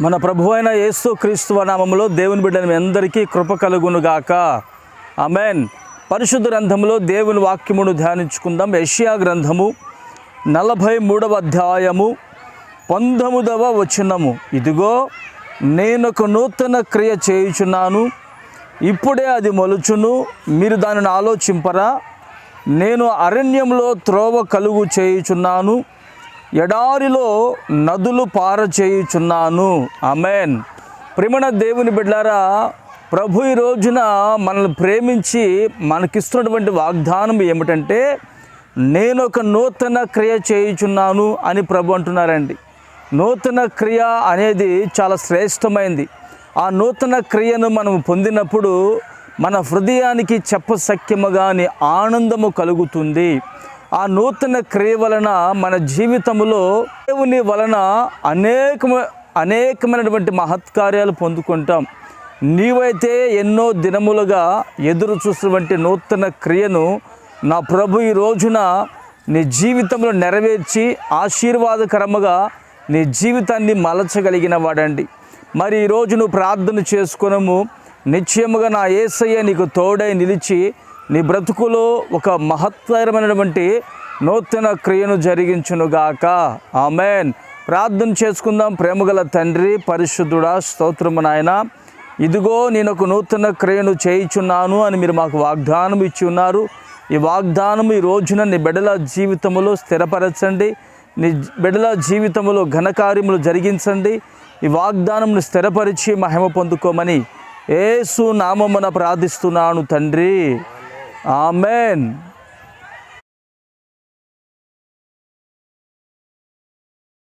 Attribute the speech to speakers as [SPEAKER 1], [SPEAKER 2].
[SPEAKER 1] మన ప్రభు అయిన యేసు క్రీస్తువ నామంలో దేవుని బిడ్డని మీ అందరికీ కృప కలుగునుగాక. అమెన్ పరిశుద్ధ గ్రంథంలో దేవుని వాక్యమును ధ్యానించుకుందాం. యెషయా గ్రంథము నలభై మూడవ అధ్యాయము పంతొమ్మిదవ వచనము. ఇదిగో నేను ఒక నూతన క్రియ చేయుచున్నాను. ఇప్పుడే అది మొలుచును. మీరు దానిని ఆలోచింపరా. నేను అరణ్యంలో త్రోవ కలుగు చేయుచున్నాను. ఎడారిలో నదులు పారచేయుచున్నాను. అమెన్ ప్రేమణ దేవుని బిడ్డారా ప్రభు ఈ రోజున మనల్ని ప్రేమించి మనకిస్తున్నటువంటి వాగ్దానం ఏమిటంటే నేను ఒక నూతన క్రియ చేయుచున్నాను అని ప్రభు అంటున్నారండి. నూతన క్రియ అనేది చాలా శ్రేష్టమైంది. ఆ నూతన క్రియను మనం పొందినప్పుడు మన హృదయానికి చెప్పసఖ్యము కాని ఆనందము కలుగుతుంది. ఆ నూతన క్రియ వలన మన జీవితంలో దేవుని వలన అనేక అనేకమైనటువంటి మహత్కార్యాలు పొందుకుంటాం. నీవైతే ఎన్నో దినములుగా ఎదురు చూసినటువంటి నూతన క్రియను నా ప్రభు ఈ రోజున నీ జీవితంలో నెరవేర్చి ఆశీర్వాదకరముగా నీ జీవితాన్ని మలచగలిగిన వాడండి. మరి ఈరోజు నువ్వు ప్రార్థన చేసుకునము. నిశ్చయముగా నా ఏసయ్య నీకు తోడై నిలిచి నీ బ్రతుకులో ఒక మహత్తరమైనటువంటి నూతన క్రియను జరిగించునుగాక. ఆమెన్. ప్రార్థన చేసుకుందాం. ప్రేమగల తండ్రి పరిశుద్ధుడా స్తోత్రము నాయన. ఇదిగో నేను ఒక నూతన క్రియను చేయుచున్నాను అని మీరు మాకు వాగ్దానం ఇచ్చి ఉన్నారు. ఈ వాగ్దానం ఈ రోజున నీ బిడ్డల జీవితంలో స్థిరపరచండి. నీ బిడ్డల జీవితంలో ఘనకార్యములు జరిగించండి. ఈ వాగ్దానంను స్థిరపరిచి మహిమ పొందుకోమని ఏసు నామమున ప్రార్థిస్తున్నాను తండ్రి. ఆమెన్